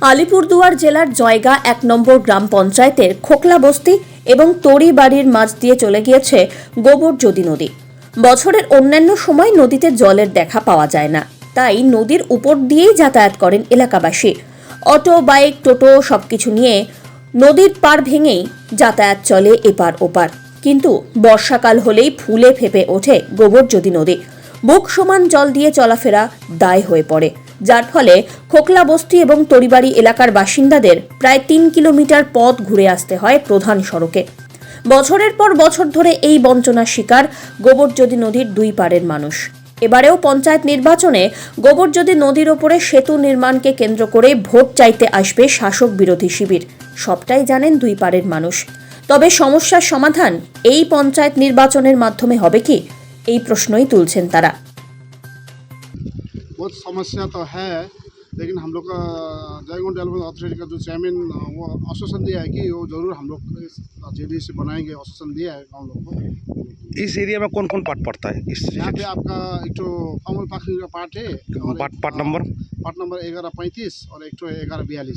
আলিপুরদুয়ার জেলার জয়গা এক নম্বর গ্রাম পঞ্চায়েতের খোকলা বস্তি এবং তরি বাড়ির মাঝ দিয়ে চলে গিয়েছে গোবরজদি নদী। বছরের অন্যান্য সময় নদীতে জলের দেখা পাওয়া যায় না। তাই নদীর উপর দিয়েই যাতায়াত করেন এলাকাবাসী। অটো, বাইক, টোটো সবকিছু নিয়ে নদীর পার ভেঙেই যাতায়াত চলে এপার ওপার। কিন্তু বর্ষাকাল হলেই ফুলে ফেপে ওঠে গোবরজদি নদী। বুক সমান জল দিয়ে চলাফেরা দায় হয়ে পড়ে। যার ফলে খোকলা বস্তি এবং তরিবাড়ি এলাকার বাসিন্দাদের প্রায় তিন কিলোমিটার পথ ঘুরে আসতে হয় প্রধান সড়কে। বছরের পর বছর ধরে এই বঞ্চনার শিকার গোবরজদি নদীর দুই পাড়ের মানুষ। এবারেও পঞ্চায়েত নির্বাচনে গোবরজদি নদীর ওপরে সেতু নির্মাণকে কেন্দ্র করে ভোট চাইতে আসবে শাসক বিরোধী শিবির। সবটাই জানেন দুই পাড়ের মানুষ। তবে সমস্যার সমাধান এই পঞ্চায়েত নির্বাচনের মাধ্যমে হবে কি? এই প্রশ্নই তুলছেন তারা। बहुत समस्या तो है लेकिन हम लोग का जयगुंड डेवलपमेंट अथॉरिटी का जो चेयरमैन वो आश्वासन दिया है कि वो ज़रूर हम लोग जे से बनाएँगे आश्वासन दिया है गाँव लोग को। इस एरिया में कौन कौन पार्ट पड़ता है? इस यहाँ पे आपका एक तो कमल पाखी का पार्ट है part part number? Part number ग्यारह पैंतीस और एक तो ग्यारह बयालीस।